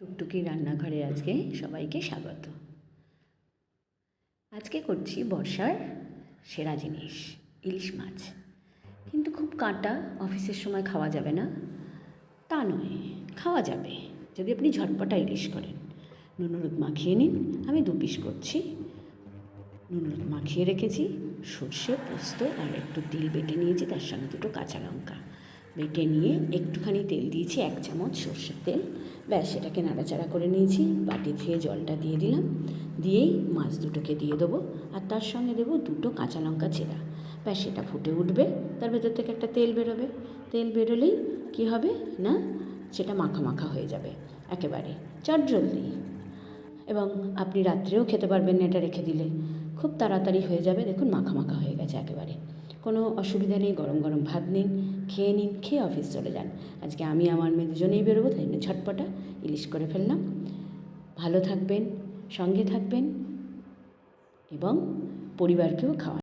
টুকটুকি রান্নাঘরে আজকে সবাইকে স্বাগত। আজকে করছি বর্ষার সেরা জিনিস, ইলিশ মাছ। কিন্তু খুব কাঁটা, অফিসের সময় খাওয়া যাবে না। তা নয়, খাওয়া যাবে। যদি আপনি ঝটপটা ইলিশ করেন নুন হলুদ মাখিয়ে নিন, আমি দু পিস করছি। নুন হলুদ মাখিয়ে রেখেছি, সর্ষে, পোস্ত আর একটু তিল বেটে নিয়েছি, তার সঙ্গে দুটো কাঁচা লঙ্কা। বেটে নিয়ে একটুখানি তেল দিয়েছি, এক চামচ সর্ষের তেল। ব্যাস, সেটাকে নাড়াচাড়া করে নিয়েছি, বাটি ধুয়ে জলটা দিয়ে দিলাম। দিয়েই মাছ দুটোকে দিয়ে দেবো, আর তার সঙ্গে দেবো দুটো কাঁচা লঙ্কা চেরা। ব্যাস, সেটা ফুটে উঠবে, তার ভেতর থেকে একটা তেল বেরোবে। তেল বেরোলেই কী হবে না, সেটা মাখা মাখা হয়ে যাবে, একেবারে চটজলদি এবং আপনি রাত্রেও খেতে পারবেন না এটা রেখে দিলে। খুব তাড়াতাড়ি হয়ে যাবে, দেখুন মাখা মাখা হয়ে গেছে একেবারে। কোনো অসুবিধা নেই, গরম গরম ভাত নিন, খেয়ে নিন, খেয়ে অফিস চলে যান। আজকে আমি আমার মেয়ে দুজনেই বেরোবো, তাই জন্য ঝটপটা ইলিশ করে ফেললাম। ভালো থাকবেন, সঙ্গে থাকবেন এবং পরিবারকেও খাওয়ান।